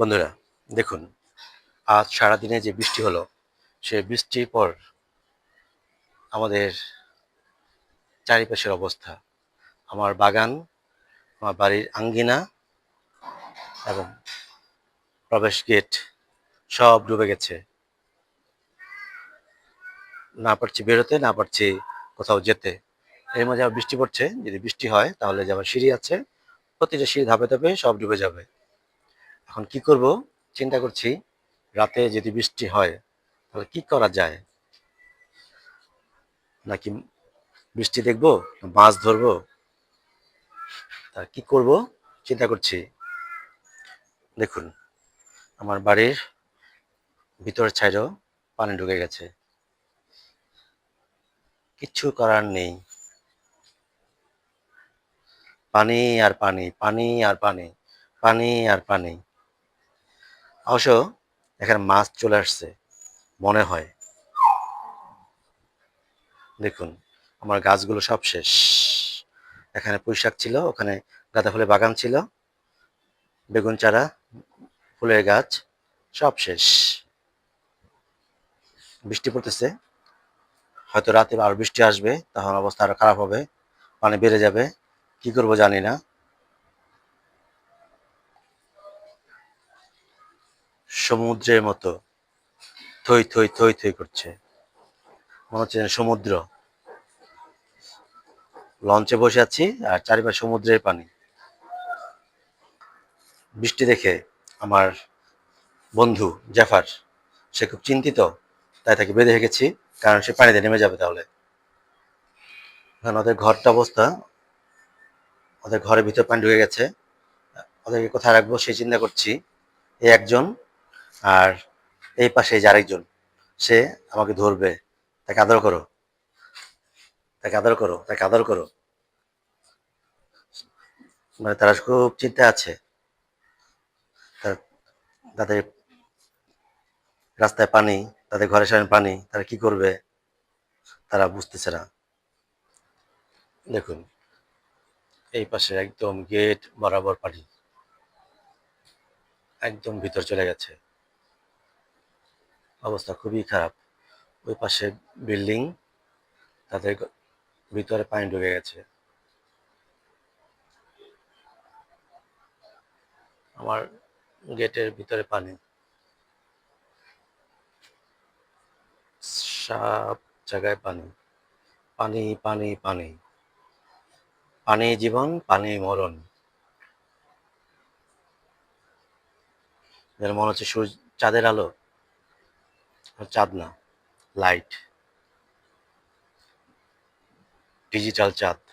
বন্ধুরা, দেখুন, আজ সারাদিনে যে বৃষ্টি হলো, সে বৃষ্টির পর আমাদের চারিপাশের অবস্থা। আমার বাগান, আমার বাড়ির আঙ্গিনা এবং প্রবেশ গেট সব ডুবে গেছে। না পারছি বেরোতে, না পারছি কোথাও যেতে। এর মধ্যে আবার বৃষ্টি পড়ছে, যদি বৃষ্টি হয় তাহলে যে আমার সিঁড়ি আছে, প্রতিটা সিঁড়ি ধাপে ধাপে সব ডুবে যাবে। এখন কি করব? চিন্তা করছি, রাতে যদি বৃষ্টি হয়, তাহলে কি করা যায়? নাকি বৃষ্টি দেখব মাছ ধরবো? তা কি করব? চিন্তা করছি। দেখুন, আমার বাড়ির ভিতরের ছাইডেও পানি ঢুকে গেছে। কিচ্ছু করার নেই। পানি আর পানি পানি আর পানি পানি আর পানি। অবশ্য এখানে মাছ চলে আসছে, মনে হয়। দেখুন, আমার গাছগুলো সব শেষ। এখানে পুঁইশাক ছিল, ওখানে গাঁদা ফুলের বাগান ছিল, বেগুন চারা, ফুলের গাছ, সব শেষ। বৃষ্টি পড়তেছে, হয়তো রাতে আর বৃষ্টি আসবে, তখন অবস্থা আরও খারাপ হবে, পানি বেড়ে যাবে, কি করব জানি না। সমুদ্রের মতো। থই থই থই থই করছে। মনে হচ্ছে সমুদ্র। লঞ্চে বসে আছি আর চারিপাশে সমুদ্রের পানি। বৃষ্টি দেখে আমার বন্ধু জাফার, সে খুব চিন্তিত, তাই তাকে বেঁধে রেখেছি, কারণ সে পানিতে নেমে যাবে তাহলে। কারণ ওদের ঘরটা অবস্থা, ওদের ঘরের ভিতর পানি ঢুকে গেছে। ওদেরকে কোথায় রাখব সেই চিন্তা করছি। এই একজন আর এই পাশে যে আরেকজন, সে আমাকে ধরবে। তাকে আদর করো। তাকে আদর করো, তাকে আদর করো। মানে তারা খুব চিন্তা আছে। তাদের রাস্তায় পানি, তাদের ঘরের সামনে পানি, তারা কি করবে? তারা বুঝতেছে না। দেখুন, এই পাশে একদম গেট বরাবর পানি। একদম ভিতর চলে গেছে। অবস্থা খুবই খারাপ। ওই পাশে বিল্ডিং, তাদের ভিতরে পানি ঢুকে গেছে। আমার গেটের ভিতরে পানি। সব জায়গায় পানি। পানি পানি পানি। পানি জীবন, পানি মরণ। যেন মনে হচ্ছে সূর্য চাঁদের আলো। চাঁদ না লাইট ডিজিটাল চাঁদ।